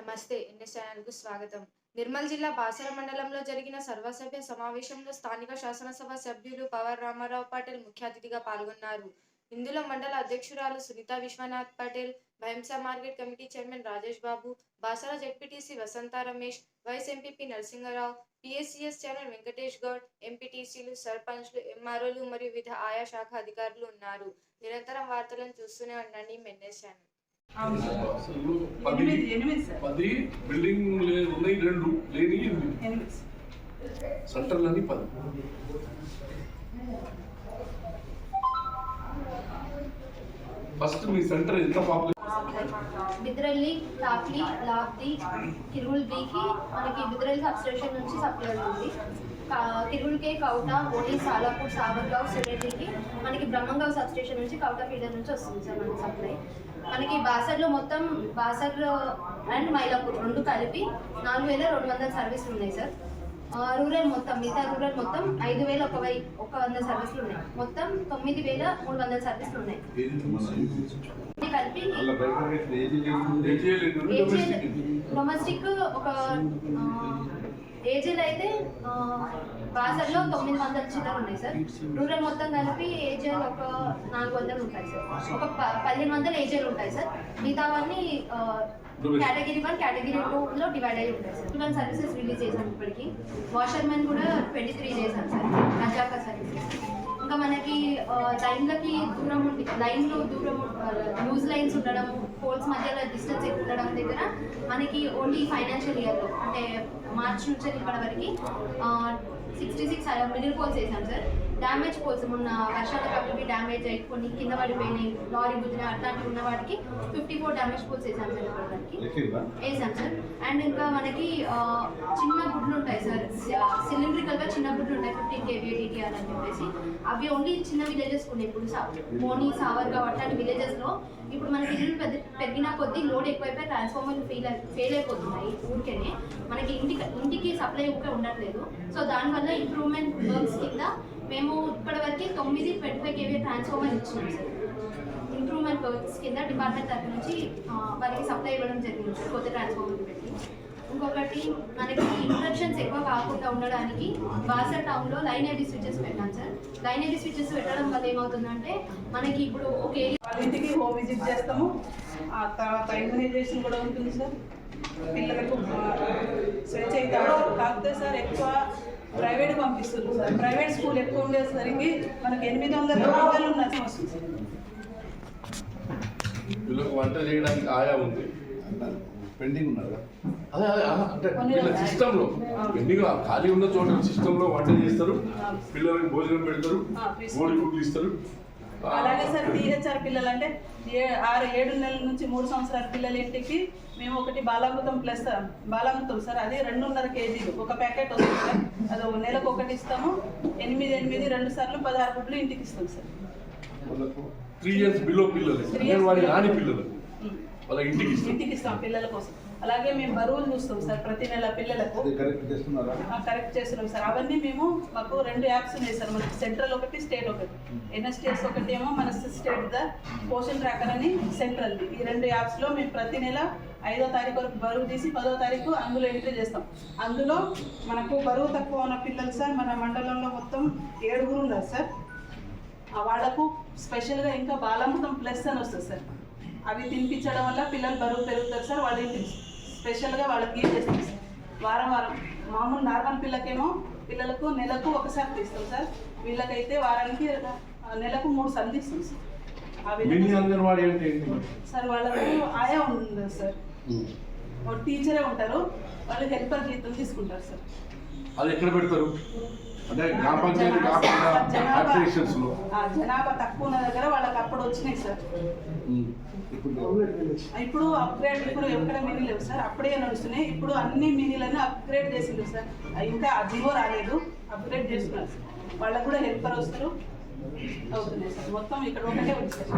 నమస్తే ఎన్ఎస్ ఛానల్కు స్వాగతం. నిర్మల్ జిల్లా బాసర మండలంలో జరిగిన సర్వసభ్య సమావేశంలో స్థానిక శాసనసభ సభ్యులు పవర్ రామారావు పాటిల్ ముఖ్య అతిథిగా పాల్గొన్నారు. ఇందులో మండల అధ్యక్షురాలు Sunitha Vishwanath Patel Bhainsa market committee chairman Rajesh Babu Basara ZPTC Vasantha Ramesh vice MPP Narasimharao PSCS chairman Venkatesh Goud ఎంపీటీసీలు సర్పంచ్లు ఎంఆర్ఓలు మరియు వివిధ ఆయా శాఖ అధికారులు ఉన్నారు. నిరంతరం వార్తలను చూస్తూనే ఉండండి మెన్ఎస్ ఛానల్. పది ఎనిమిది ఎనిమిది సార్. పది బిల్డింగ్ ఉన్నాయి రెండు లేని ఎనిమిది. ఎనిమిది సార్. సెంటర్లని పది. ఫస్ట్ మీ సెంటర్ ఎంత పాపులేషన్ బిద్రల్లి టాక్లీ లాబ్ది కిరుల్ బికి మనకి బిద్రల్లి సబ్స్టేషన్ నుంచి సప్లై ఉంది. కా- కిరుల్కే కౌట ఓడి సాలాపూర్ సాగర్గావ్ సిరెడ్డికి మనకి బ్రహ్మంగావ్ సబ్స్టేషన్ నుంచి కౌట ఫీడర్ నుంచి వస్తుంది సార్ మనకి సప్లై. మనకి బాసర్లో మొత్తం బాసర్ అండ్ మైలాపూర్ రెండు కలిపి నాలుగు వేల రెండు వందల సర్వీసులు ఉన్నాయి సార్. రూరల్ మొత్తం మిగతా రూరల్ మొత్తం ఐదు వేల ఒక వై ఒక వంద సర్వీసులు ఉన్నాయి. మొత్తం తొమ్మిది వేల మూడు వందల సర్వీసులు ఉన్నాయి. కలిపి డొమెస్టిక్ ఒక ఏజెల్ అయితే బాసర్లో తొమ్మిది వందల చిల్లర ఉన్నాయి సార్. రూరల్ మొత్తం కలిపి ఏజెల్ ఒక నాలుగు వందలు ఉంటాయి సార్. ఒక ప- పదిహేను వందల ఏజీలు ఉంటాయి సార్. మిగతావన్నీ కేటగిరీ వన్ కేటగిరీ టూలో డివైడ్ అయ్యి ఉంటాయి సార్. సర్వీసెస్ రిలీజ్ చేశాను ఇప్పటికి. వాషర్మెన్ కూడా ట్వంటీ త్రీ చేశాను సార్. రజాకా సార్. లైన్లకి దూరం ఉండి లైన్లో దూరం లూజ్ లైన్స్ ఉండడం పోల్స్ మధ్యలో డిస్టెన్స్ ఎక్కువ ఉండడం దగ్గర మనకి ఓన్లీ ఫైనాన్షియల్ ఇయర్లో అంటే మార్చ్ నుంచి ఇప్పటి వరకు సిక్స్టీ సిక్స్ మిడిల్ పోల్స్ వేసాం సార్. డ్యామేజ్ పోల్స్ మొన్న వర్షాల కాబట్టి డ్యామేజ్ అయ్యి కొన్ని కింద పడిపోయినాయి లారీ గుద్దిన అట్లాంటివి ఉన్న వాటికి ఫిఫ్టీ ఫోర్ డ్యామేజ్ పోల్స్ వేసాం సార్ ఇప్పటి వరకు. వేసాం సార్. అండ్ ఇంకా మనకి చిన్న గుడ్లు గా చిన్నప్పుడు గుడ్లు ఫిఫ్టీన్ కేవీ డిటిఆర్ అని చెప్పేసి. అవి ఓన్లీ చిన్న విలేజెస్ ఉన్నాయి ఇప్పుడు సా- మోని సావర్గా అట్లాంటి విలేజెస్లో ఇప్పుడు మనకి ఇల్లు పెద్ద పెరిగిన కొద్దీ లోడ్ ఎక్కువైపోయి ట్రాన్స్ఫార్మర్ ఫెయిల్ ఫెయిల్ అయిపోతున్నాయి ఊరికేనే. మనకి ఇంటికి ఇంటికి సప్లై ఊరికే ఉండట్లేదు. సో దానివల్ల ఇంప్రూవ్మెంట్ వర్క్స్ కింద మేము ఇప్పటివరకు తొమ్మిది ట్వంటీ ఫైవ్ కేవీ ట్రాన్స్ఫార్మర్ ఇచ్చినాం సార్. ఇంప్రూవ్మెంట్ వర్క్స్ కింద డిపార్ట్మెంట్ తరఫు నుంచి వారికి సప్లై ఇవ్వడం జరిగింది కొత్త ట్రాన్స్ఫార్మర్ పెట్టి. ఇంకొకటి మనకి ఇంట్రక్షన్స్ ఎక్కువ కాకుండా ఉండడానికి బాసర్ టౌన్లో లైన్ ఐడి స్విచెస్ పెట్టాం సార్. లైన్ ఐడి స్విచెస్ పెట్టడం వల్ల ఏమవుతుందంటే మనకి ఇప్పుడు ఒక ఇంటికి హోమ్ విజిట్ చేస్తాము. ఆ తర్వాత ఇమ్యునైజేషన్ కూడా ఉంటుంది సార్. పిల్లలకు స్వేచ్ఛ అయితే. కాకపోతే సార్ ఎక్కువ ప్రైవేట్ పంపిస్తుంది సార్. ప్రైవేట్ స్కూల్ ఎక్కువ ఉండేసరికి మనకి ఎనిమిది వందల పిల్లలు ఉన్న వస్తుంది సార్. వీళ్ళకి వంట చేయడానికి ఆయా ఉంది. పెండింగ్ ఉన్నారు అదే అదే ఆ, అంటే కొన్ని వీళ్ళ ఉన్నాయి. సిస్టమ్లో ఎన్నిగా ఖాళీ ఉన్న చోట సిస్టమ్లో వంట చేస్తారు? పిల్లలకి భోజనం పెడతారు please. ఓడి గుడ్లు ఇస్తారు. ఆ, అలాగే సార్ టీహెచ్ఆర్ పిల్లలు అంటే ఏ ఆరు ఏడు నెలల నుంచి మూడు సంవత్సరాల పిల్లల ఇంటికి మేము ఒకటి బాలామృతం ప్లస్ బాలామృతం సార్ అది రెండున్నర కేజీలు. ఒక ప్యాకెట్ వస్తుంది సార్. అది ఒక నెలకు ఒకటి ఇస్తాము. ఎనిమిది ఎనిమిది రెండు సార్లు పదహారు గుడ్లు ఇంటికి ఇస్తాం సార్. త్రీ ఇయర్స్ బిలో పిల్లలు. రాని పిల్లలు. ఉం. వాళ్ళ ఇంటికి ఇంటికి ఇస్తాం పిల్లల కోసం. అలాగే మేము బరువులు చూస్తాం సార్ ప్రతి నెల పిల్లలకు. అది కరెక్ట్ చేస్తున్నారా? ఆ, కరెక్ట్ చేస్తున్నాం సార్. అవన్నీ మేము మాకు రెండు యాప్స్ ఉన్నాయి సార్ మనకి సెంట్రల్ ఒకటి స్టేట్ ఒకటి. ఎన్ఎస్టిఎస్ ఒకటి ఏమో మన స్టేట్ ద పోషన్ ట్రాకర్ అని సెంట్రల్ ఈ రెండు యాప్స్లో మేము ప్రతి నెల ఐదో తారీఖు వరకు బరువు తీసి పదో తారీఖు అందులో ఎంట్రీ చేస్తాం. అందులో మనకు బరువు తక్కువ ఉన్న పిల్లలు సార్ మన మండలంలో మొత్తం ఏడుగురు ఉన్నారు సార్. ఆ వాళ్ళకు స్పెషల్గా ఇంకా బాలామృతం ప్లస్ అని వస్తుంది సార్. అవి తినిపించడం వల్ల పిల్లలు బరువు పెరుగుతారు సార్. వాళ్ళకి స్పెషల్గా వాళ్ళకి చేస్తాం సార్? వారం వారం మామూలు నార్మల్ పిల్లకేమో పిల్లలకు నెలకు ఒకసారి తీస్తాం సార్. వీళ్ళకైతే వారానికి నెలకు మూడు సార్లు తీస్తాం సార్. సార్ వాళ్ళకు ఆయా ఉంది సార్. ఒక టీచరే ఉంటారు. వాళ్ళు హెల్పర్ జీతం తీసుకుంటారు సార్. అది ఎక్కడ పెడతారు? అంటే గ్రామ పంచాయతీ జనాభా తక్కువ ఉన్న దగ్గర వాళ్ళకి అప్పుడు వచ్చినాయి సార్. ఇప్పుడు అప్గ్రేడ్ ఇప్పుడు ఎక్కడ మినీ లేవు సార్. అప్పుడే నడుస్తున్నాయి. ఇప్పుడు అన్ని మినీలను అప్గ్రేడ్ చేసిండ్రు సార్. ఇంకా జియో రాలేదు. అప్గ్రేడ్ చేస్తున్నారు సార్. వాళ్ళకు కూడా హెల్పర్ వస్తారు. అవుతున్నాయి సార్. మొత్తం ఇక్కడ ఒకటే ఉంది సార్.